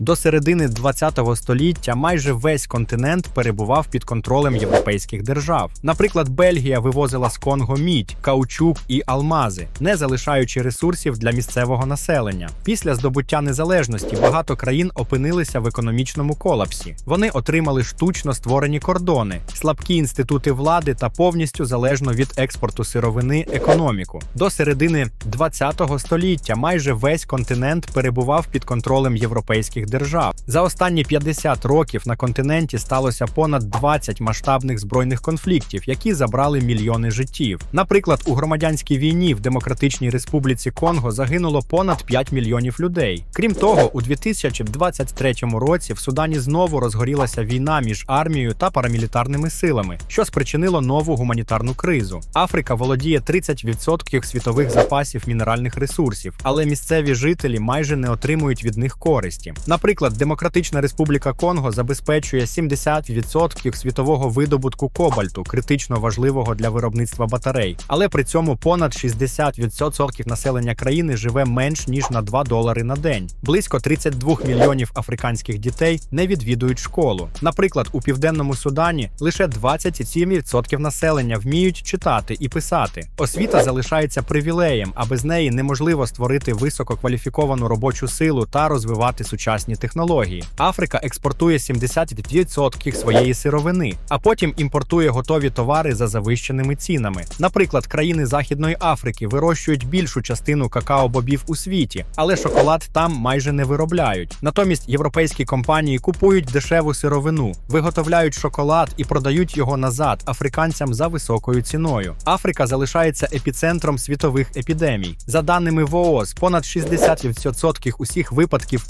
До середини 20-го століття майже весь континент перебував під контролем європейських держав. Наприклад, Бельгія вивозила з Конго мідь, каучук і алмази, не залишаючи ресурсів для місцевого населення. Після здобуття незалежності багато країн опинилися в економічному колапсі. Вони отримали штучно створені кордони, слабкі інститути влади та повністю залежно від експорту сировини економіку. До середини 20-го століття майже весь континент перебував під контролем європейських держав. За останні 50 років на континенті сталося понад 20 масштабних збройних конфліктів, які забрали мільйони життів. Наприклад, у громадянській війні в Демократичній Республіці Конго загинуло понад 5 мільйонів людей. Крім того, у 2023 році в Судані знову розгорілася війна між армією та парамілітарними силами, що спричинило нову гуманітарну кризу. Африка володіє 30% світових запасів мінеральних ресурсів, але місцеві жителі майже не отримують від них користі. Наприклад, Демократична Республіка Конго забезпечує 70% світового видобутку кобальту, критично важливого для виробництва батарей, але при цьому понад 60% населення країни живе менш ніж на 2 долари на день. Близько 32 мільйонів африканських дітей не відвідують школу. Наприклад, у південному Судані лише 27% населення вміють читати і писати. Освіта залишається привілеєм, а без неї неможливо створити висококваліфіковану робочу силу та розвивати сучасні технології. Африка експортує 70% своєї сировини, а потім імпортує готові товари за завищеними цінами. Наприклад, країни Західної Африки вирощують більшу частину какао-бобів у світі, але шоколад там майже не виробляють. Натомість європейські компанії купують дешеву сировину, виготовляють шоколад і продають його назад африканцям за високою ціною. Африка залишається епіцентром світових епідемій. За даними ВООЗ, понад 60% усіх випадків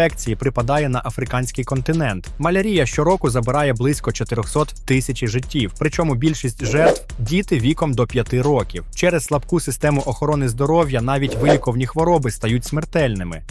ВІЛ-інфекції припадає на африканський континент. Малярія щороку забирає близько 400 тисяч життів, причому більшість жертв діти віком до 5 років. Через слабку систему охорони здоров'я навіть виліковні хвороби стають смертельними.